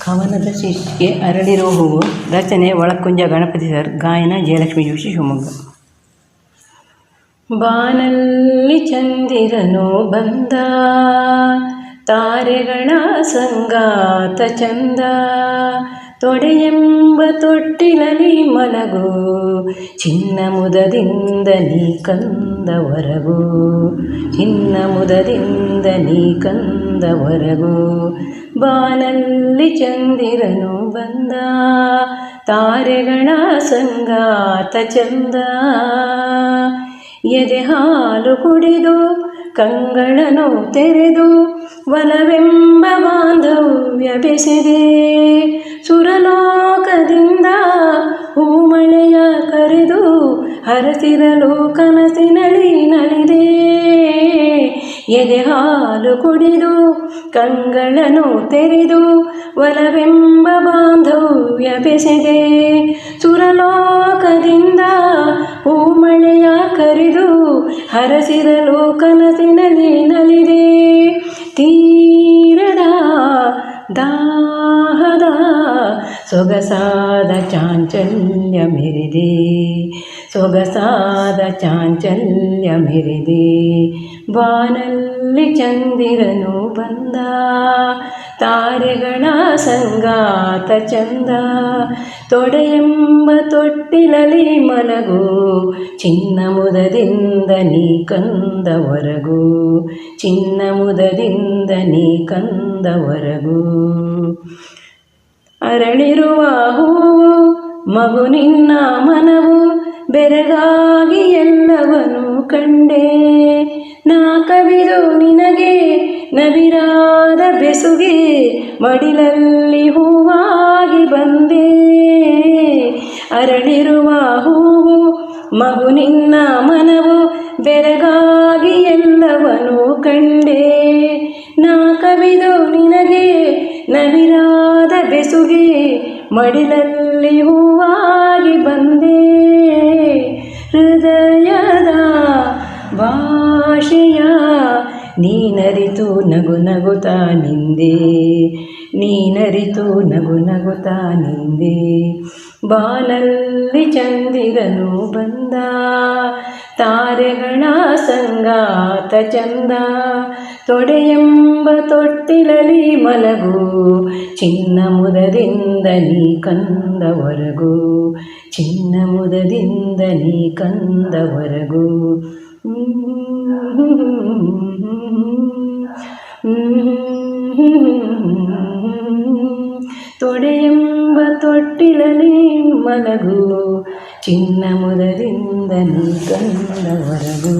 ಕವನದ ಶೀರ್ಷಿಕೆ ಅರಳಿರೋ ಹೂವು. ರಚನೆ ಒಳಕುಂಜ ಗಣಪತಿ ಸರ್. ಗಾಯನ ಜಯಲಕ್ಷ್ಮಿ ಜೋಶಿ ಶಿವಮೊಗ್ಗ. ಬಾನಲ್ಲಿ ಚಂದಿರನು ಬಂದ, ತಾರೆಗಳ ಸಂಗಾತ ಚಂದ, ತೊಡೆಯೆಂಬ ತೊಟ್ಟಿಲಲಿ ಮಲಗು, ಚಿನ್ನ ಮುದದಿಂದ ನೀ ಕಂದವರಗು, ಚಿನ್ನ ಮುದದಿಂದ ನೀ ಕಂದವರಗೂ. ಬಾನಲ್ಲಿ ಚಂದಿರನು ಬಂದ, ತಾರೆಗಳ ಸಂಗಾತ ಚಂದ. ಎದೆ ಹಾಲು ಕುಡಿದು, ಕಂಗಳನು ತೆರೆದು, ವನವೆಂಬ ಬಾಂಧವ್ಯ ಬೆಸೆದೆ. ಸುರಲೋಕದಿಂದ ಹೂಮಳೆಯ ಕರೆದು, ಹರಸಿರಲು ಕನಸಿನಳಿ ನಲಿದೆ ಎದೆ ಹಾಲು ಕುಡಿದು ಕಂಗಳನು ತೆರೆದು ಒಲವೆಂಬ ಬಾಂಧವ್ಯ ಬೆಸೆದೆ. ಸುರಲೋಕದಿಂದ ಹೂಮಳೆಯ ಕರೆದು ಹರಸಿರಲು ಕನಸಿನಲ್ಲಿ ಸೊಗಸಾದ ಚಾಂಚಲ್ಯ ಮೆರೆದೆ, ಸೊಗಸಾದ ಚಾಂಚಲ್ಯ ಮೆರೆದೆ. ಬಾನಲ್ಲಿ ಚಂದಿರನು ಬಂದ, ತಾರೆಗಳ ಸಂಗಾತ ಚಂದ. ತೊಡೆಯೆಂಬ ತೊಟ್ಟಿಲಲಿ ಮಲಗು, ಚಿನ್ನ ಮುದದಿಂದ ನೀ ಕಂದವರಗು ಚಿನ್ನ ಮುದದಿಂದ ನೀ ಕಂದವರಗು ಅರಳಿರುವ ಹೂವು ಮಗು ನಿನ್ನ ಮನವು ಬೆರಗಾಗಿ ಎಲ್ಲವನು ಕಂಡೆ. ನಾ ಕವಿದು ನಿನಗೆ ನವಿರಾದ ಬೆಸುಗೆ ಮಡಿಲಲ್ಲಿ ಹೂವಾಗಿ ಬಂದೆ. ಅರಳಿರುವ ಹೂವು ಮಗು ನಿನ್ನ ಮನವು ಬೆರಗಾಗಿ ಎಲ್ಲವನು ಕಂಡೆ. ನಾ ಕವಿದು ನಿನಗೆ ಬೆಸುಗೆ ಮಡಿಲಲ್ಲಿ ಹೂವಾಗಿ ಬಂದೆ. ಹೃದಯದ ಭಾಷೆಯ ನೀನರಿತು ನಗು ನಗುತ್ತಾ ನಿಂದೆ. ನೀನರಿತು ನಗು ನಗುತ್ತಾ ನಿಂದೆ. ಬಾನಲ್ಲಿ ಚಂದಿರನು ಬಂದ. ತಾರೆಗಳ ಸಂಗಾತ ಚಂದ. ತೊಡೆಯೆಂಬ ತೊಟ್ಟಿಲಲಿ ಮಲಗು. ಚಿನ್ನ ಮುದದಿಂದ ನೀ ಕಂದವರಗು ಚಿನ್ನ ಮುದದಿಂದ ನೀ ಕಂದವರಗು ತೊಡೆಯೆಂಬ ತೊಟ್ಟಿಲಲಿ ಮಲಗು ಚಿನ್ನ ಮುದದಿಂದ ನೀ ಕಂದವರಗು